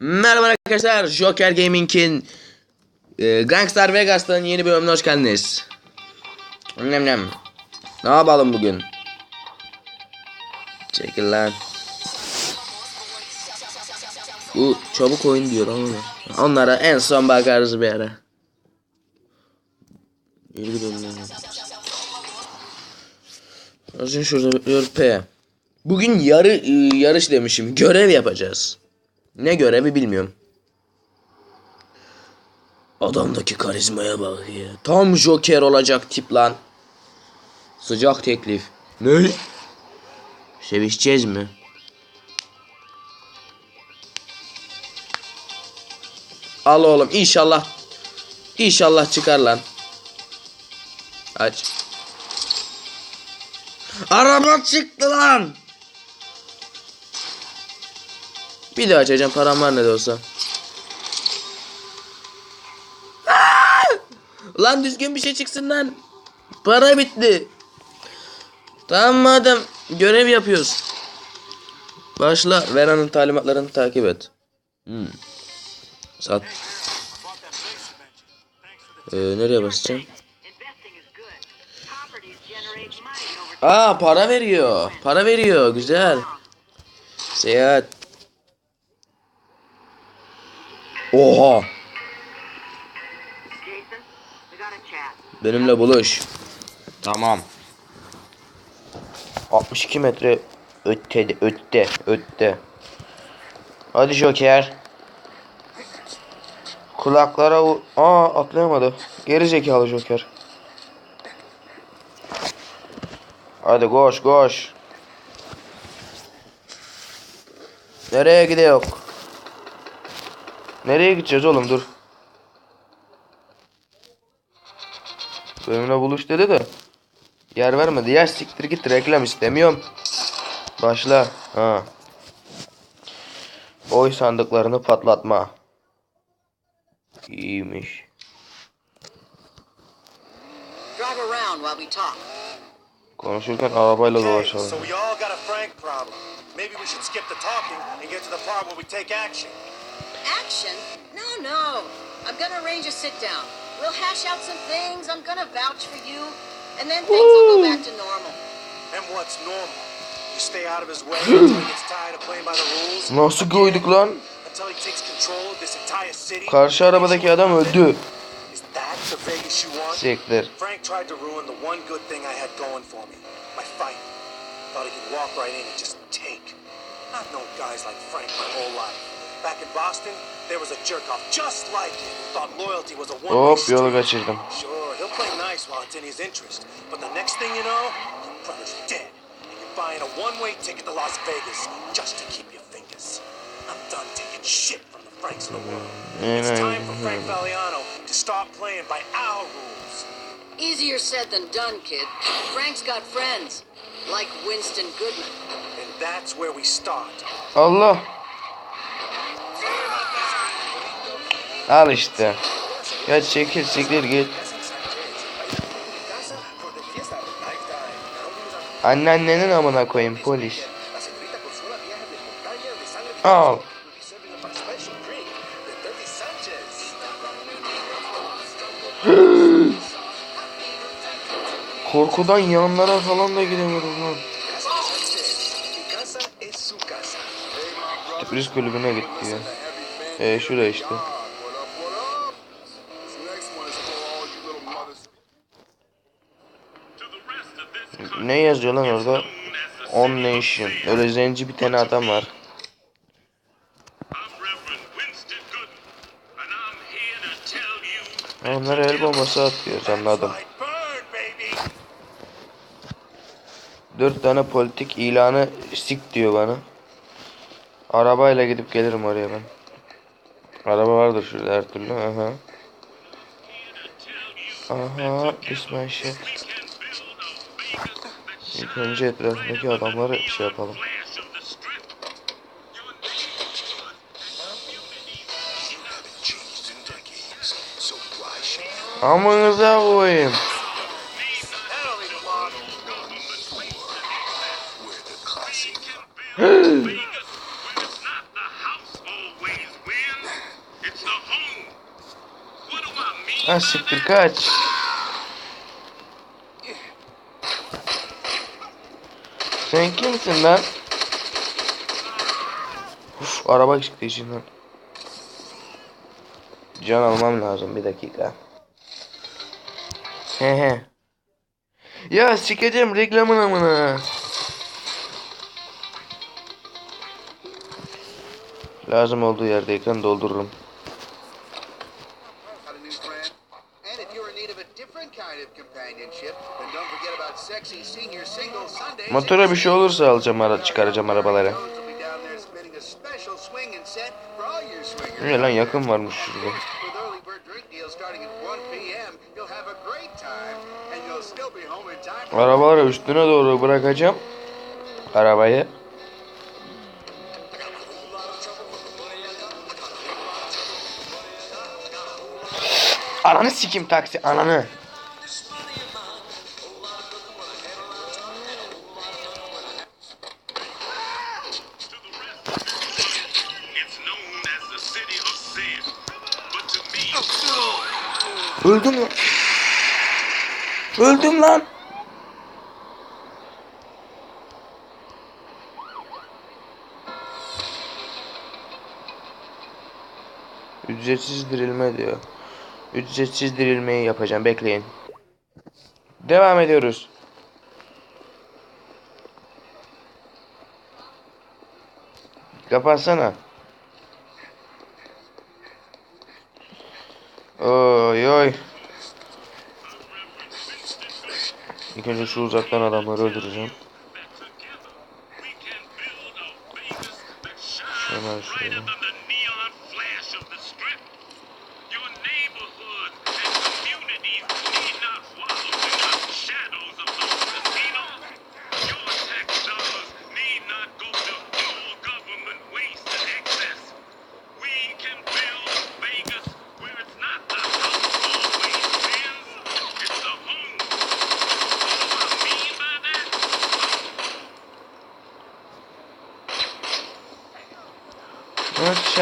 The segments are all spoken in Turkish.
Merhaba arkadaşlar, Joker Gaming'in e, Gangstar Vegas'tan yeni bölümüne hoş geldiniz. Nem nem. Ne yapalım bugün? Çekil lan. Bu çabuk oyun diyor ama. Onlara en son bakarız bir ara. İlgi bölümüne. Azın şurada bekliyor. Bugün yarı e, yarış demişim. Görev yapacağız. Ne görevi bilmiyorum. Adamdaki karizmaya bak ya. Tam Joker olacak tip lan. Sıcak teklif. Ne? Sevişeceğiz mi? Al oğlum inşallah. İnşallah çıkar lan. Aç. Araba çıktı lan. Bir daha açacağım param var ne de olsa. Aa! Lan düzgün bir şey çıksın lan. Para bitti. Tamam madem görev yapıyoruz. Başla Vera'nın talimatlarını takip et. Hmm. Sat. Ee, nereye basacağım? Aa para veriyor. Para veriyor. Güzel. Seyahat. Oha. Benimle buluş. Tamam. 62 metre ötte ötte ötte. Hadi Joker. Kulaklara vur. Aa atlayamadı. Geri zekalı Joker. Hadi koş koş. Nereye gidiyor? Nereye gideceğiz oğlum dur. Benimle buluş dedi de. Yer vermedi. Ya siktir git reklam istemiyorum. Başla. Ha. Oy sandıklarını patlatma. İyiymiş. Konuşurken arabayla dolaşalım. Action. Action? No, no. I'm gonna arrange a sit down. We'll hash out some things. I'm gonna vouch for you. And then things will go back to normal. And what's normal? You stay out of his way until he gets tired of playing by the rules. Nasıl koyduk lan? Until he takes control of this entire city. Karşı arabadaki adam öldü. Is that the Vegas you want? Siktir. Frank tried to ruin the one good thing I had going for me. My fight. Thought he could walk right in and just take. I've known guys like Frank my whole life. Back in Boston, there was a jerk off just like him who thought loyalty was a one way Hop yolu kaçırdım. Sure, he'll play nice while it's in his interest. But the next thing you know, your brother's dead. And you're buying a one-way ticket to Las Vegas just to keep your fingers. I'm done taking shit from the Franks of the world. It's time for Frank Valiano to start playing by our rules. Easier said than done, kid. Frank's got friends. Like Winston Goodman. And that's where we start. Allah. Al işte. Ya çekil siktir git. Anneannenin amına koyayım polis. Al. Korkudan yanlara falan da gidemiyoruz lan. Sürpriz kulübüne gitti ya. E şuraya işte. Ne yazıyor lan orada? On Nation. Öyle zenci bir tane adam var. Onlara el bombası atıyoruz anladım. Dört tane politik ilanı sik diyor bana. Arabayla gidip gelirim oraya ben. Araba vardır şurada her türlü. Aha. Aha. This my. İlk önce etrafındaki adamları şey yapalım. Amınıza koyayım. А, сектор кач. Sen kimsin lan? Uf araba çıktı içinden. Can almam lazım bir dakika. He he. Ya sikeceğim reklamın amına. Lazım olduğu yerde ekran doldururum. Motora bir şey olursa alacağım ara çıkaracağım arabalara. Ne lan yakın varmış şurada. Arabaları üstüne doğru bırakacağım. Arabayı. Ananı sikim taksi ananı. Öldüm lan. Öldüm lan. Ücretsiz dirilme diyor. Ücretsiz dirilmeyi yapacağım. Bekleyin. Devam ediyoruz. Kapatsana. İlk önce şu uzaktan adamları öldüreceğim. Hemen şöyle.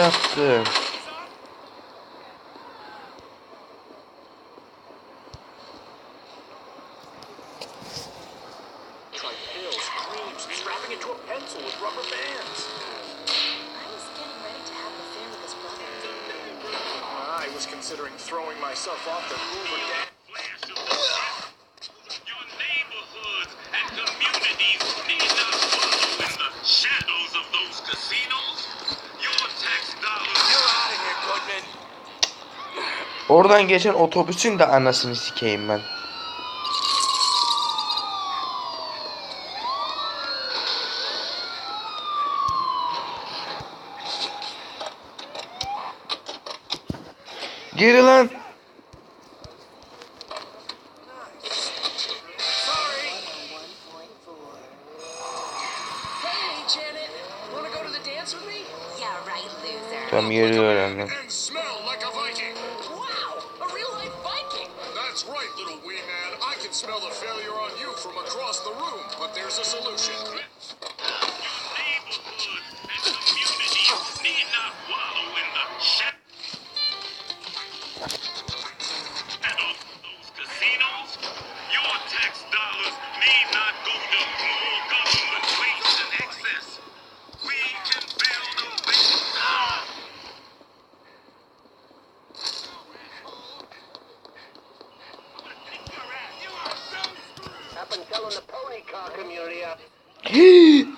yaptım. Oradan geçen otobüsün de anasını sikeyim ben. Geri lan. Tam yeri öğrendim. across the room, but there's a solution.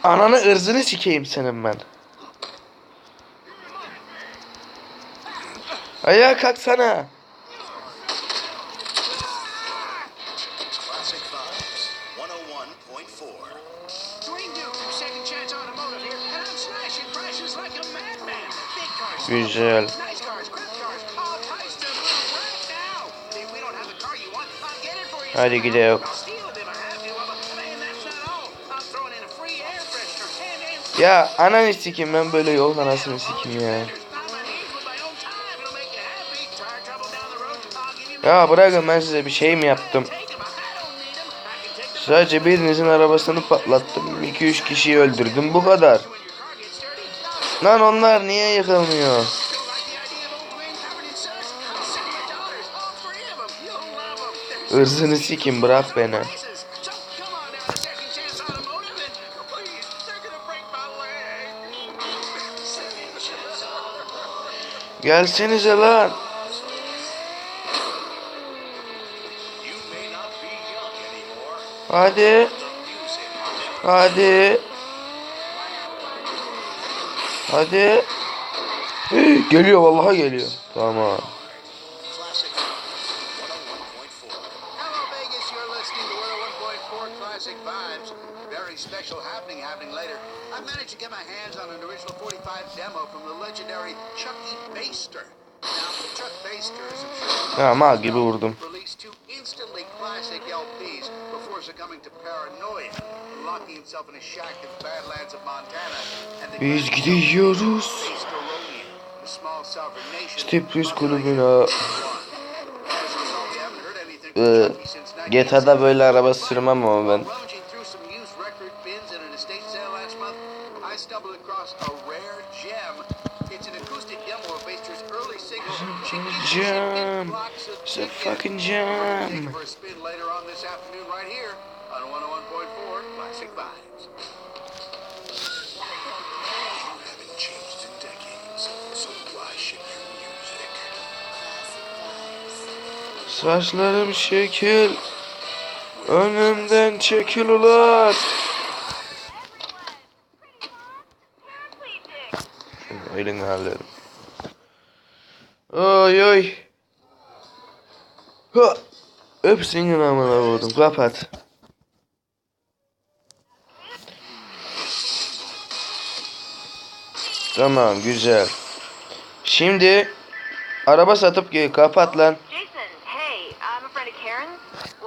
Ananı ırzını sikeyim senin ben. Ayağa kalksana. Güzel. Hadi gidelim. Ya ananı sikim ben böyle yoldan anasını sikim ya. Ya bırakın ben size bir şey mi yaptım? Sadece birinizin arabasını patlattım. 2-3 kişiyi öldürdüm bu kadar. Lan onlar niye yıkılmıyor? Hırsını sikim bırak beni. Gelsenize lan. Hadi. Hadi. Hadi. Geliyor vallahi geliyor. Tamam. Classic 101.4. Hello, Vegas. You're listening to 101.4 Classic Vibes. Very special happening happening later. I managed to get my hands on an original 45 demo from the legendary Chucky Baster. Now, Chuck Baster is a Ha mal gibi vurdum. released two instantly classic LPs before succumbing to paranoia, locking himself in a shack in the Badlands of Montana. And the Biz gidiyoruz. Small sovereign nation. Kulübüne. A from Ee, since GTA'da böyle araba sürmem ama ben. Decades, so why should your music? Saçlarım şekil. Önümden çekil ulan. Elini hallerim. Oy oy. Ha. Öp senin amına koydum. Kapat. Tamam güzel. Şimdi araba satıp kapat lan.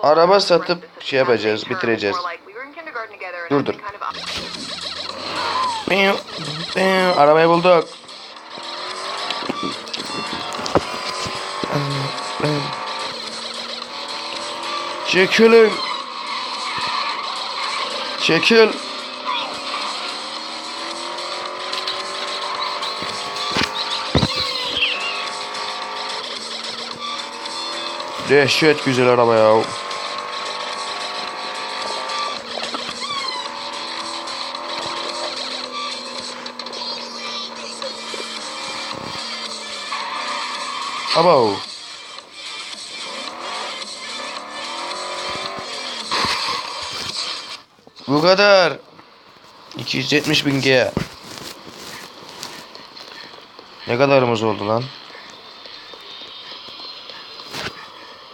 Araba satıp şey yapacağız, bitireceğiz. Dur, dur. Arabayı bulduk. Çekilin. Çekil. Dehşet güzel araba ya. Abo. Bu kadar. 270 bin G. Ne kadarımız oldu lan?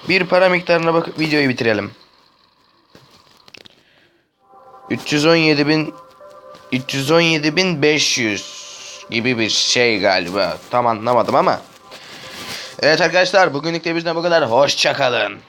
Bir para miktarına bakıp videoyu bitirelim. 317 bin 317 bin 500 gibi bir şey galiba. Tam anlamadım ama. Evet arkadaşlar bugünlük de bizden bu kadar. Hoşçakalın.